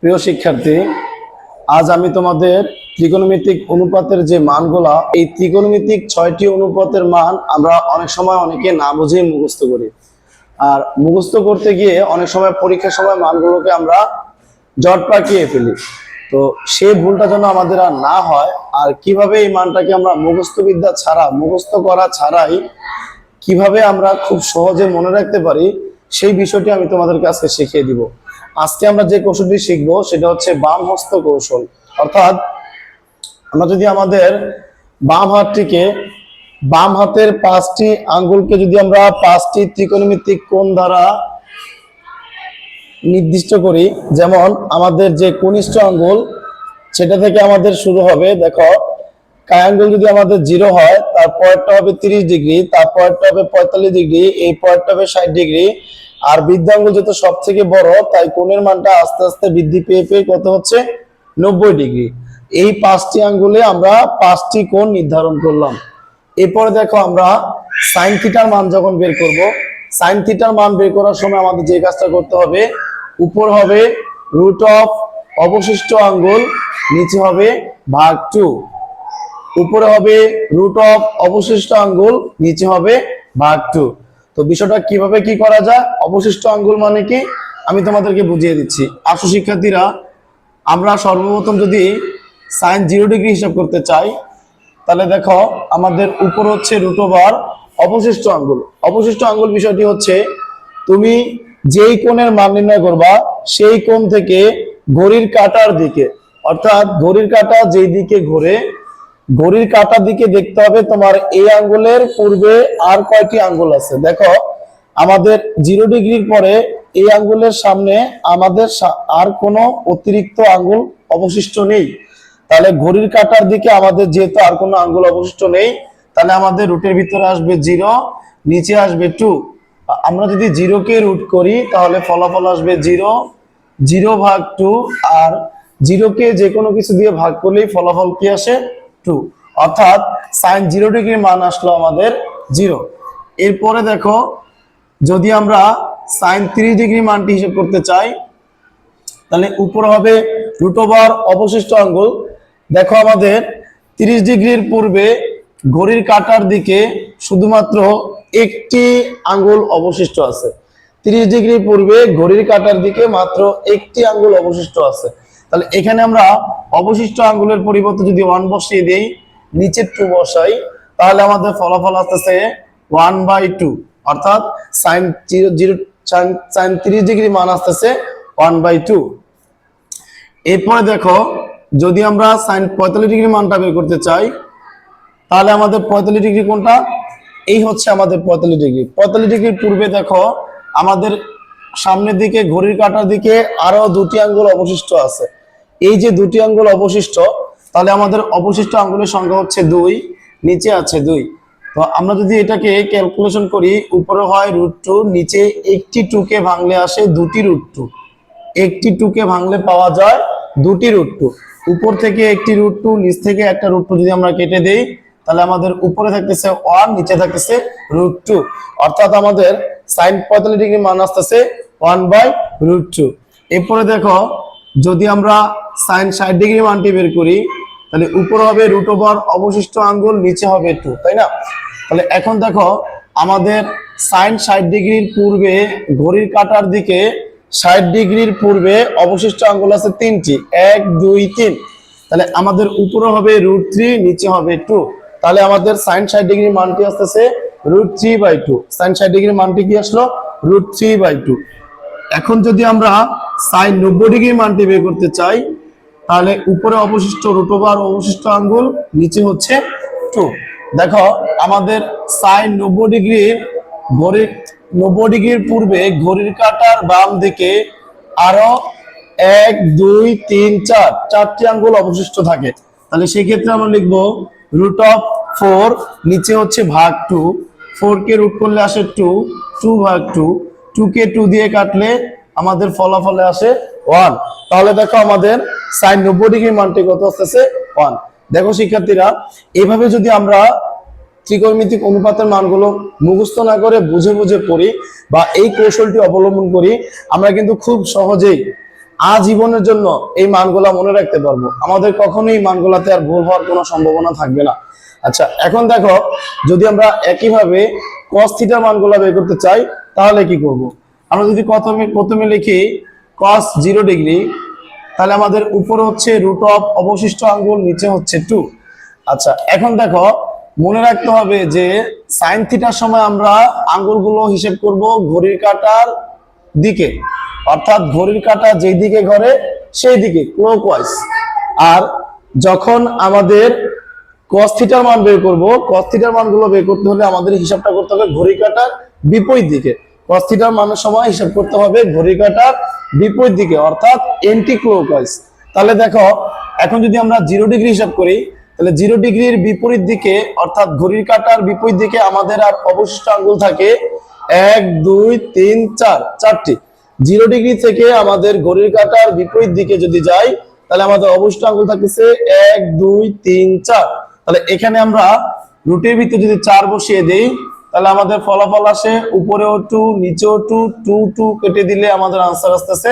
প্রিয় শিক্ষার্থী, আজ আমি তোমাদের ত্রিকোণমিতিক অনুপাতের যে মানগুলা, এই ত্রিকোণমিতিক ছয়টি অনুপাতের মান আমরা অনেক সময় অনেকে না বুঝে মুখস্থ করি। আর মুখস্থ করতে গিয়ে অনেক সময় পরীক্ষার সময় মানগুলোকে আমরা জট পাকিয়ে ফেলি। তো সেই ভুলটা যেন আমাদের আর না হয়, আর কীভাবে এই মানটাকে আমরা মুখস্থ বিদ্যা ছাড়া, মুখস্থ করা ছাড়াই কীভাবে আমরা খুব সহজে মনে রাখতে পারি, সেই বিষয়টি আমি তোমাদেরকে আজকে শিখিয়ে দিব। আজকে আমরা যে কৌশলটি শিখব সেটা হচ্ছে বাম হস্ত কৌশল। অর্থাৎ আমরা যদি আমাদের বাম হাতটিকে বাম হাতের পাঁচটি আঙ্গুলকে যদি আমরা পাঁচটি ত্রিকোণমিতিক কোণ দ্বারা নির্দিষ্ট করি, যেমন আমাদের যে কনিষ্ঠ আঙ্গুল, সেটা থেকে আমাদের শুরু হবে, দেখো কায়াঙ্গুল যদি আমাদের জিরো হয়, তার পরেরটা হবে তিরিশ ডিগ্রি, তার পরেরটা হবে পঁয়তাল্লিশ ডিগ্রি, এই পরেরটা হবে ষাট ডিগ্রি আর বৃদ্ধাঙ্গুল যেহেতু সব থেকে বড়, তাই কোণের মানটা আস্তে আস্তে বৃদ্ধি পেয়ে পেয়ে কত হচ্ছে? নব্বই ডিগ্রি। এই পাঁচটি আঙ্গুলে আমরা পাঁচটি কোণ নির্ধারণ করলাম। এরপরে দেখো আমরা সাইন থিটার মান যখন বের করব সাইন থিটার মান বের করার সময় আমাদের যে কাজটা করতে হবে, উপর হবে রুট অফ অবশিষ্ট আঙ্গুল, নিচে হবে ভাগ টু উপরে হবে রুট অফ অবশিষ্ট আঙ্গুল, নিচে হবে ভাগ টু তো বিষয়টা কীভাবে কি করা যায়, অবশিষ্ট আঙ্গুল মানে কি, আমি তোমাদেরকে বুঝিয়ে দিচ্ছি। আসু শিক্ষার্থীরা, আমরা সর্বপ্রথম যদি সাইন জিরো ডিগ্রি হিসাব করতে চাই, তাহলে দেখো আমাদের উপর হচ্ছে রুট ওভার অবশিষ্ট আঙ্গুল। অবশিষ্ট আঙ্গুল বিষয়টি হচ্ছে, তুমি যেই কোণের মান নির্ণয় করবা, সেই কোণ থেকে ঘড়ির কাটার দিকে, অর্থাৎ ঘড়ির কাটা যেই দিকে ঘোরে ঘড়ির কাটার দিকে দেখতে হবে তোমার এই আঙ্গুলের পূর্বে আর কয়টি আঙ্গুল আছে? দেখো, আমাদের জিরো ডিগ্রির পরে এই আঙ্গুলের সামনে আমাদের আর কোনো অতিরিক্ত আঙ্গুল অবশিষ্ট নেই। তাহলে ঘড়ির কাটার দিকে আমাদের যেহেতু আর কোনো আঙ্গুল অবশিষ্ট নেই, তাহলে আমাদের রুটের ভিতরে আসবে জিরো, নিচে আসবে টু আমরা যদি জিরোকে রুট করি, তাহলে ফলাফল আসবে জিরো জিরো ভাগ টু আর জিরোকে যে কোনো কিছু দিয়ে ভাগ করলেই ফলাফল কি আসে? টু অর্থাৎ সাইন জিরো ডিগ্রির মান আসলো আমাদের জিরো এরপরে দেখো, যদি আমরা সাইন ত্রিশ ডিগ্রি মানটি হিসেব করতে চাই, তাহলে উপর হবে রুট ওভার অবশিষ্ট আঙ্গুল। দেখো আমাদের 30 ডিগ্রির পূর্বে ঘড়ির কাটার দিকে শুধুমাত্র একটি আঙ্গুল অবশিষ্ট আছে। 30 ডিগ্রি পূর্বে ঘড়ির কাটার দিকে মাত্র একটি আঙ্গুল অবশিষ্ট আছে। তাহলে এখানে আমরা অবশিষ্ট আঙ্গুলের পরিবর্তে যদি ওয়ান বসিয়ে দেই নিচে টু বসাই, তাহলে আমাদের ফলাফল আসতেছে ওয়ান বাই টু অর্থাৎ সাইন জিরো জিরো সাইন তিরিশ ডিগ্রি মান আসতেছে ওয়ান বাই টু এরপরে দেখো, যদি আমরা সাইন পঁয়তাল্লিশ ডিগ্রি মানটা বের করতে চাই, তাহলে আমাদের পঁয়তাল্লিশ ডিগ্রি কোনটা? এই হচ্ছে আমাদের পঁয়তাল্লিশ ডিগ্রি। পঁয়তাল্লিশ ডিগ্রির পূর্বে দেখো, আমাদের সামনের দিকে, ঘড়ির কাটার দিকে আরও দুটি আঙ্গুল অবশিষ্ট আছে। এই যে দুটি আঙ্গুল অবশিষ্ট, তাহলে আমাদের অবশিষ্ট আঙ্গুলের সংখ্যা হচ্ছে দুই, নিচে আছে দুই। তো আমরা যদি এটাকে ক্যালকুলেশন করি, উপরে হয় রুট টু নিচে একটি টুকে ভাঙলে আসে দুটি রুট টু একটি টুকে ভাঙলে পাওয়া যায় দুটি রুট টু উপর থেকে একটি রুট টু নিচ থেকে একটা রুট টু যদি আমরা কেটে দেই, তাহলে আমাদের উপরে থাকতেছে ওয়ান নিচে থাকতেছে রুট টু অর্থাৎ আমাদের সাইন পঁয়তাল্লিশ ডিগ্রি মান আসতেছে ওয়ান বাই রুট টু এরপরে দেখো যদি আমরা সাইন ষাট ডিগ্রি মানটি বের করি, তাহলে উপরে হবে রুট ওভার অবশিষ্ট আঙ্গুল, নিচে হবে টু তাই না? তাহলে এখন দেখো, আমাদের সাইন ষাট ডিগ্রির পূর্বে ঘড়ির কাটার দিকে ষাট ডিগ্রির পূর্বে অবশিষ্ট আঙ্গুল আছে তিনটি, এক, দুই, তিন। তাহলে আমাদের উপরে হবে রুট থ্রি নিচে হবে টু তাহলে আমাদের সাইন ষাট ডিগ্রি মানটি আসতেছে root three by two sine ষাট ডিগ্রি মানটি কি আসলো? রুট থ্রি বাই টু এখন যদি আমরা সাইন নব্বই ডিগ্রি মানটি বের করতে চাই, তাহলে উপরে অবশিষ্ট রুট অবশিষ্ট আঙ্গুল, নিচে হচ্ছে টু দেখো, আমাদের সাইন নব্বই ডিগ্রির ঘড়ির নব্বই ডিগ্রির পূর্বে ঘড়ির কাটার বাম দিকে আরও এক, দুই, তিন, চার, চারটি আঙ্গুল অবশিষ্ট থাকে। তাহলে সেই ক্ষেত্রে আমরা লিখব রুট অফ ফোর নিচে হচ্ছে ভাগ টু ফোর কে রুট করলে আসে টু টু ভাগ টু টু কে টু দিয়ে কাটলে আমাদের ফলাফলে আসে ওয়ান তাহলে দেখো আমাদের সাইন নব্বই ডিগ্রি মানটি কত আসতেছে ওয়ান দেখো শিক্ষার্থীরা, এইভাবে যদি আমরা ত্রিকোণমিতিক অনুপাতের মানগুলো মুখস্থ না করে বুঝে বুঝে পড়ি বা এই কৌশলটি অবলম্বন করি, আমরা কিন্তু খুব সহজেই আজীবনের জন্য এই মানগুলা মনে রাখতে পারব। আমাদের কখনোই মানগুলাতে আর ভুল হওয়ার কোনো সম্ভাবনা থাকবে না। আচ্ছা এখন দেখো, যদি আমরা একইভাবে cos থিটার মানগুলা বের করতে চাই, তাহলে কি করব? আমরা যদি প্রথমে প্রথমে লিখি কস জিরো ডিগ্রি তাহলে আমাদের উপরে হচ্ছে রুট অফ অবশিষ্ট আঙ্গুল, নিচে হচ্ছে টু আচ্ছা এখন দেখো, মনে রাখতে হবে যে সাইন থিটার সময় আমরা আঙ্গুলগুলো হিসেব করব ঘড়ির কাটার দিকে। অর্থাৎ ঘড়ির কাঁটা যেই দিকে ঘরে, সেই দিকে ক্লোকওয়াইজ আর যখন আমাদের cos থিটার মান বের করব, cos থিটার মানগুলো বের করতে হলে আমাদের হিসাবটা করতে হবে ঘড়ি কাটার বিপরীত দিকে। থিটার মানের সময় হিসাব করতে হবে ঘড়ি কাটার বিপরীত দিকে, অর্থাৎ এন্টি ক্লোকওয়াইজ তাহলে দেখো, এখন যদি আমরা জিরো ডিগ্রি হিসাব করি, তাহলে জিরো ডিগ্রির বিপরীত দিকে, অর্থাৎ ঘড়ির কাটার বিপরীত দিকে আমাদের আর অবশিষ্ট আঙ্গুল থাকে এক, দুই, তিন, চার, চারটি। জিরো ডিগ্রি থেকে আমাদের ঘড়ির কাটার বিপরীত দিকে যদি যাই, তাহলে আমাদের অবশিষ্ট আঙ্গুল থাকতেছে এক, দুই, তিন, চার। তাহলে এখানে আমরা রুটির ভিতরে যদি চার বসিয়ে দেই তাহলে আমাদের ফলাফল আসে, উপরেও টু নিচেও টু টু টু কেটে দিলে আমাদের আনসার আসতেছে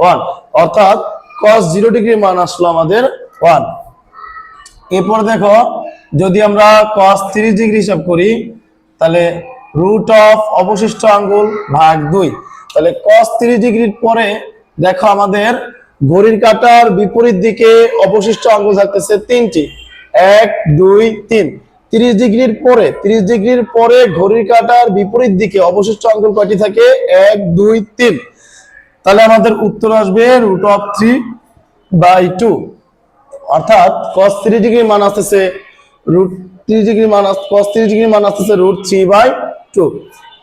ওয়ান অর্থাৎ কস জিরো ডিগ্রি মান আসলো আমাদের ওয়ান এরপর দেখো, যদি আমরা কস তিরিশ ডিগ্রি হিসাব করি, তাহলে রুট অফ অবশিষ্ট আঙ্গুল ভাগ দুই। তাহলে cos তিরিশ ডিগ্রির পরে দেখো আমাদের ঘড়ির কাঁটার বিপরীত দিকে অবশিষ্ট আঙ্গুল থাকতেছে তিনটি। এক, দুই, তিন। তিরিশ ডিগ্রির পরে, তিরিশ ডিগ্রির পরে ঘড়ির কাঁটার বিপরীত দিকে অবশিষ্ট আঙ্গুল কয়টি থাকে? এক, দুই, তিন। তাহলে আমাদের উত্তর আসবে root of three by two অর্থাৎ cos 3 ডিগ্রি মান আসতেছে রুট 3 ডিগ্রি মান cos 3 ডিগ্রি মান আসতেছে রুট 3 বাই 2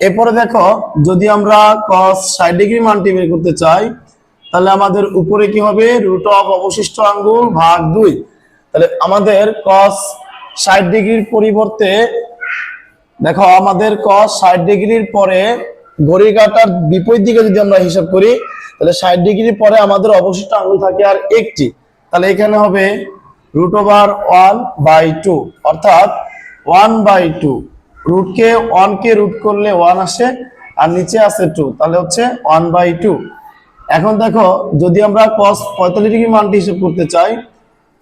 এরপরে দেখো, যদি আমরা cos 60 ডিগ্রি মানটি বের করতে চাই, তাহলে আমাদের উপরে কি হবে? রুট অফ অবশিষ্ট আঙ্গুল ভাগ 2 তাহলে আমাদের cos 60 ডিগ্রির পরিবর্তে, দেখো আমাদের cos 60 ডিগ্রির পরে ঘড়ির কাঁটার বিপরীত দিকে যদি আমরা হিসাব করি, তাহলে 60 ডিগ্রির পরে আমাদের অবশিষ্ট আঙ্গুল থাকে আর একটি। তাহলে এখানে হবে root over one by two অর্থাৎ ওয়ান বাই টু রুটকে ওয়ানকে রুট করলে ওয়ান আসে আর নিচে আসে টু তাহলে হচ্ছে ওয়ান বাই টু এখন দেখো, যদি আমরা cos 45 ডিগ্রি মানটি হিসাব করতে চাই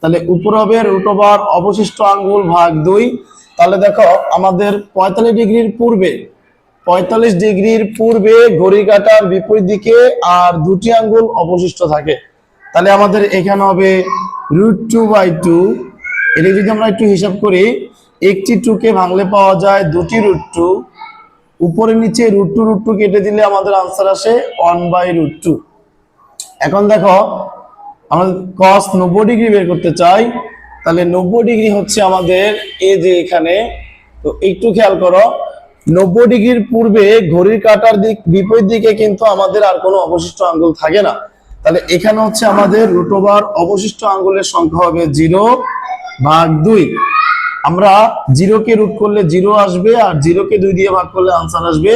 তাহলে উপর হবে রুট ওভার অবশিষ্ট আঙ্গুল ভাগ দুই। তাহলে দেখো আমাদের পঁয়তাল্লিশ ডিগ্রির পূর্বে, পঁয়তাল্লিশ ডিগ্রির পূর্বে ঘড়ি কাটার বিপরীত দিকে আর দুটি আঙ্গুল অবশিষ্ট থাকে। তাহলে আমাদের এখানে হবে রুট টু বাই টু এটা যদি আমরা একটু হিসাব করি, একটি টু কে ভাঙলে পাওয়া যায় দুটি রুট টু উপরে নিচে রুট টু রুট টু কেটে দিলে আমাদের আনসার আসে ওয়ান বাই রুট টু এখন দেখো আমরা cos নব্বই ডিগ্রি বের করতে চাই, তাহলে নব্বই ডিগ্রি হচ্ছে আমাদের এ যে এখানে, তো একটু খেয়াল করো, নব্বই ডিগ্রির পূর্বে ঘড়ির কাটার দিক, বিপরীত দিকে কিন্তু আমাদের আর কোনো অবশিষ্ট আঙ্গুল থাকে না। তাহলে এখানে হচ্ছে আমাদের রুট ওভার অবশিষ্ট আঙ্গুলের সংখ্যা হবে জিরো ভাগ দুই। আমরা জিরোকে রুট করলে জিরো আসবে আর জিরোকে দুই দিয়ে ভাগ করলে আনসার আসবে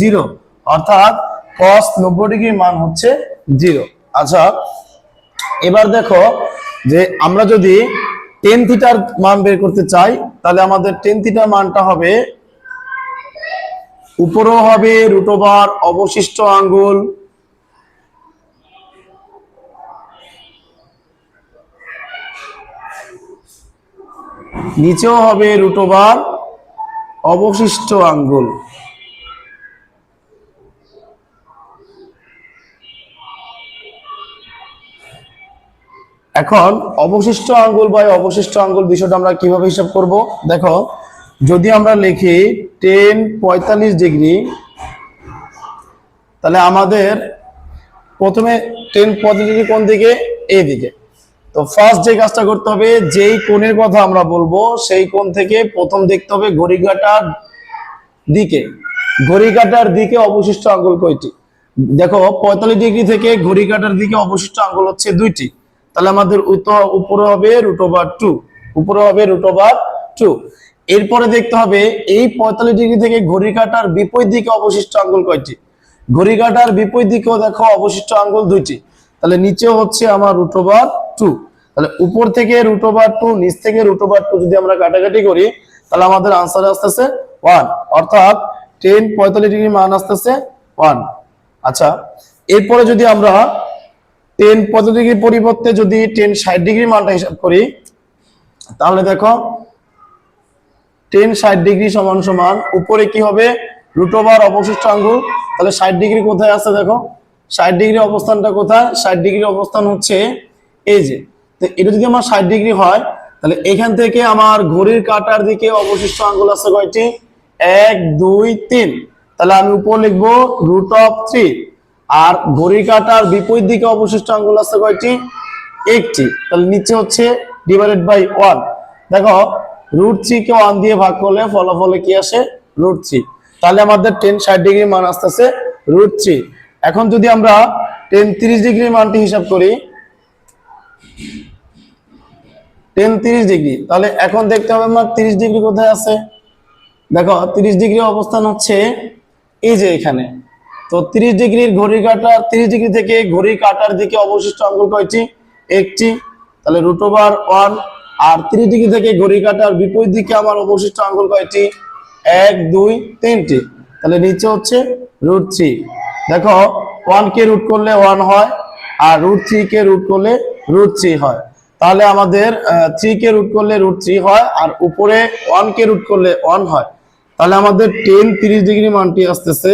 জিরো অর্থাৎ cos নব্বই ডিগ্রির মান হচ্ছে জিরো আচ্ছা এবার দেখো যে আমরা যদি টেন থিটার মান বের করতে চাই, তাহলে আমাদের টেন থিটার মানটা হবে, উপরও হবে রুট ওভার অবশিষ্ট আঙ্গুল, নিচেও হবে রুট ওভার অবশিষ্ট আঙ্গুল। এখন অবশিষ্ট আঙ্গুল বাই অবশিষ্ট আঙ্গুল বিষয়টা আমরা কীভাবে হিসাব করব? দেখো, যদি আমরা লিখি টেন পঁয়তাল্লিশ ডিগ্রি, তাহলে আমাদের প্রথমে টেন পঁয়তাল্লিশ ডিগ্রি কোন দিকে? এই দিকে। তো ফার্স্ট যে কাজটা করতে হবে, যেই কোণের কথা আমরা বলব, সেই কোণ থেকে প্রথম দেখতে হবে ঘড়িঘাটার দিকে। ঘড়ি কাটার দিকে অবশিষ্ট আঙ্গুল কয়টি? দেখো, পঁয়তাল্লিশ ডিগ্রি থেকে ঘড়ি কাটার দিকে অবশিষ্ট আঙ্গুল হচ্ছে দুইটি। তাহলে আমাদের উপরে হবে রুট ওভার টু উপরে হবে রুট ওভার টু এরপরে দেখতে হবে এই পঁয়তাল্লিশ ডিগ্রি থেকে ঘড়ি কাটার বিপরীত দিকে অবশিষ্ট আঙ্গুল কয়টি? ঘড়ি কাটার বিপরীত দিকেও দেখো অবশিষ্ট আঙ্গুল দুইটি। তাহলে নিচে হচ্ছে আমার রুট ওভার টু তাহলে উপর থেকে রুট ওভার টু নিচ থেকে রুট ওভার টু যদি আমরা কাটাকাটি করি, তাহলে আমাদের আনসার আসতেছে ওয়ান অর্থাৎ টেন পঁয়তাল্লিশ ডিগ্রি মান আসতেছে ওয়ান আচ্ছা এরপরে যদি আমরা টেন পঁচাত্তর ডিগ্রি পরিবর্তে যদি টেন ষাট ডিগ্রি মানটা হিসাব করি, তাহলে দেখো টেন ষাট ডিগ্রি সমান সমান, উপরে কি হবে? রুট অবশিষ্ট আঙ্গুল। তাহলে ষাট ডিগ্রি কোথায় আছে দেখো? ষাট ডিগ্রি অবস্থানটা কোথায়? ষাট ডিগ্রি অবস্থান হচ্ছে এই যে। তো এটা যদি আমার ষাট ডিগ্রি হয়, তাহলে এখান থেকে আমার ঘড়ির কাটার দিকে অবশিষ্ট আঙ্গুল আছে কয়টি? এক, দুই, তিন। তাহলে আমি উপর লিখব রুট অফ থ্রি আর ঘড়ির কাটার বিপরীত দিকে অবশিষ্ট আঙ্গুল আছে কয়টি? একটি। তাহলে নিচে হচ্ছে ডিভাইডেড বাই ওয়ান দেখো রুট থ্রি কে ওয়ান দিয়ে ভাগ করলে ফলাফলে কি আসে? রুট থ্রি তাহলে আমাদের টেন ষাট ডিগ্রি মান আসতেছে রুট থ্রি এখন যদি আমরা টেন তিরিশ ডিগ্রি মানটি হিসাব করি টেন তিরিশ ডিগ্রি। তাহলে এখন দেখতে হবে আমার তিরিশ ডিগ্রি কোথায় আছে? দেখো, তিরিশ ডিগ্রি অবস্থান হচ্ছে এই যে এখানে। তো তিরিশ ডিগ্রির ঘড়ি কাটার তিরিশ ডিগ্রি থেকে ঘড়ি কাটার দিকে অবশিষ্ট আঙ্গুল কয়টি? একটি। তাহলে রুট ওভার ওয়ান আর তিরিশ ডিগ্রি থেকে ঘড়ি কাটার বিপরীত দিকে আমার অবশিষ্ট আঙ্গুল কয়টি? এক, দুই, তিনটি। তাহলে নিচে হচ্ছে রুট থ্রি দেখো ওয়ান কে রুট করলে ওয়ান হয়, আর রুট থ্রি কে রুট করলে রুট থ্রি হয়। তাহলে আমাদের থ্রি কে রুট করলে রুট থ্রি হয়, আর উপরে ওয়ান কে রুট করলে ওয়ান হয়। তাহলে আমাদের টেন তিরিশ ডিগ্রি মানটি আসতেছে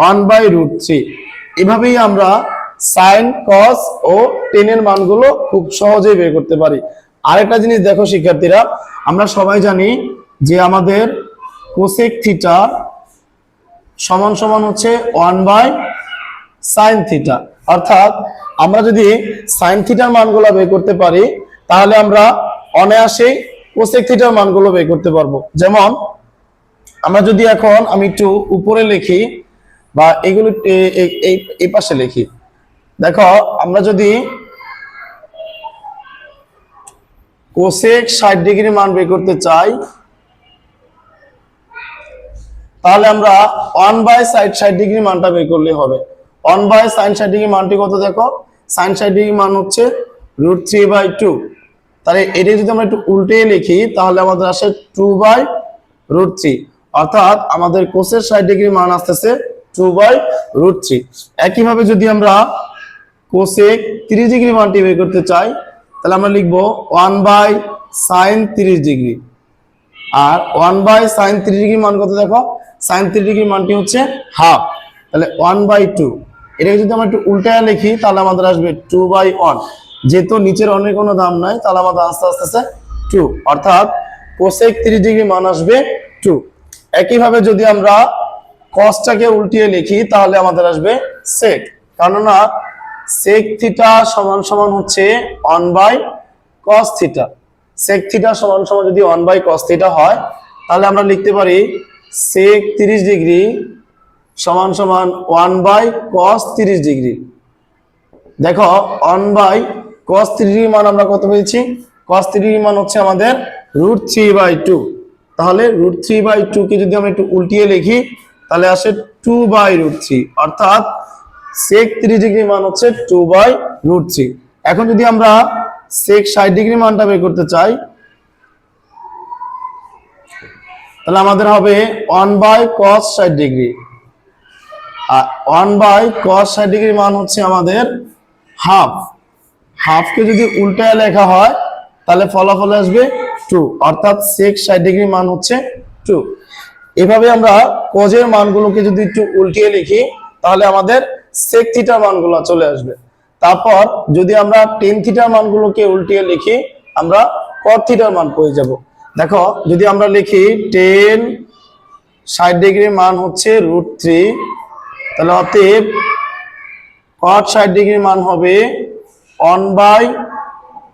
ওয়ান বাই রুট থ্রি। এভাবেই আমরা সাইন, কস ও টেনের মানগুলো খুব সহজেই বের করতে পারি। আরেকটা জিনিস দেখো, শিক্ষার্থীরা, আমরা সবাই জানি যে আমাদের কোসেক থিটা সমান সমান হচ্ছে ওয়ান বাই সাইন থিটা। অর্থাৎ আমরা যদি সাইন থিটার মানগুলো বের করতে পারি, তাহলে আমরা অনায়াসেই কোসেক থিটার মানগুলো বের করতে পারব। যেমন, আমরা যদি এখন আমি একটু উপরে লিখি বা এগুলো এই পাশে লিখি। দেখো, আমরা যদি কোসেক ষাট ডিগ্রি মান বের করতে চাই, তাহলে আমরা ওয়ান বাই সাইড ষাট ডিগ্রি মানটা বের করলে হবে। ওয়ান বাই সাইন ষাট ডিগ্রি মানটি কত দেখো? সাইন ষাট ডিগ্রি মান হচ্ছে রুট থ্রি বাই টু তাহলে এটা যদি আমরা একটু উল্টে লিখি, তাহলে আমাদের আসে টু বাই রুট থ্রি অর্থাৎ আমাদের কোসের ষাট ডিগ্রি মান আসতেছে টু বাই রুট থ্রি একইভাবে যদি আমরা কোসেক তিরিশ ডিগ্রি মানটি বের করতে চাই, তাহলে আমরা লিখব ওয়ান বাই সাইন তিরিশ degree. R one by sine three degree মান কত দেখো? সাইন থ্রি ডিগ্রি মানটি হচ্ছে হাফ তাহলে ওয়ান বাই টু এটাকে যদি আমরা একটু উল্টায় লিখি, তাহলে আমাদের আসবে টু বাই ওয়ান যেহেতু নিচের অনেক কোনো দাম নাই, তাহলে আমাদের আস্তে আস্তে আস্তে টু অর্থাৎ কোসেক তিরিশ ডিগ্রি মান আসবে টু একইভাবে যদি আমরা কসটাকে উল্টিয়ে লিখি, তাহলে আমাদের আসবে সেক কেননা সেক থিটা সমান সমান হচ্ছে one by cos theta sec theta সমান সমান যদি ওয়ান বাই কস থিটা হয়, তাহলে আমরা লিখতে পারি সেক তিরিশ ডিগ্রি সমান সমান ওয়ান বাই কস তিরিশ ডিগ্রি। দেখো one by cos three degree মান আমরা কত পেয়েছি? কস থ্রি ডিগ্রি মান হচ্ছে আমাদের রুট থ্রি বাই টু তাহলে রুট থ্রি বাই টু কে যদি আমরা একটু উল্টিয়ে লিখি তাহলে আসে টু বাই রুট থ্রি অর্থাৎ সেক থ্রি ডিগ্রি মান হচ্ছে টু বাই রুট থ্রি এখন যদি আমরা সেক ষাট ডিগ্রি মানটা বের করতে চাই, তাহলে আমাদের হবে ওয়ান বাই কস ষাট ডিগ্রি আর ওয়ান বাই কস ষাট ডিগ্রি মান হচ্ছে আমাদের হাফ হাফকে যদি উল্টায় লেখা হয়, তাহলে ফলাফল আসবে টু অর্থাৎ সেক ষাট ডিগ্রি মান হচ্ছে টু এভাবে আমরা কজের মানগুলোকে যদি একটু উল্টিয়ে লিখি, তাহলে আমাদের সেক থিটার মানগুলো চলে আসবে। তারপর যদি আমরা টেন থিটার মানগুলোকে উল্টিয়ে লিখি, আমরা কট থিটার মান পেয়ে যাব। দেখো, যদি আমরা লিখি টেন ষাট ডিগ্রি মান হচ্ছে রুট থ্রি তাহলে অতএব কট ষাট ডিগ্রি মান হবে ওয়ান বাই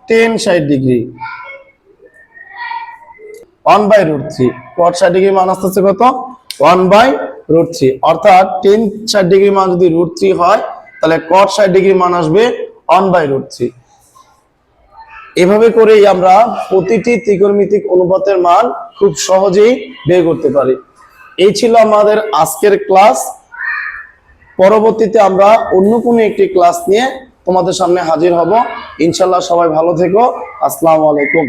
টেন ষাট degree. One by root three cot ষাট ডিগ্রি মান আসতেছে কত? ওয়ান বাই রুট থ্রি অর্থাৎ টেন ষাট ডিগ্রি মান যদি রুট থ্রি হয়, তাহলে কট ষাট ডিগ্রি মান আসবে ওয়ান বাই রুট থ্রি এভাবে করেই আমরা প্রতিটি ত্রিকোণমিতিক অনুপাতের মান খুব সহজেই বের করতে পারি। এই ছিল আমাদের আজকের ক্লাস। পরবর্তীতে আমরা অন্য কোনো একটি ক্লাস নিয়ে তোমাদের সামনে হাজির হব। ইনশাল্লাহ সবাই ভালো থেকো। আসসালামু আলাইকুম।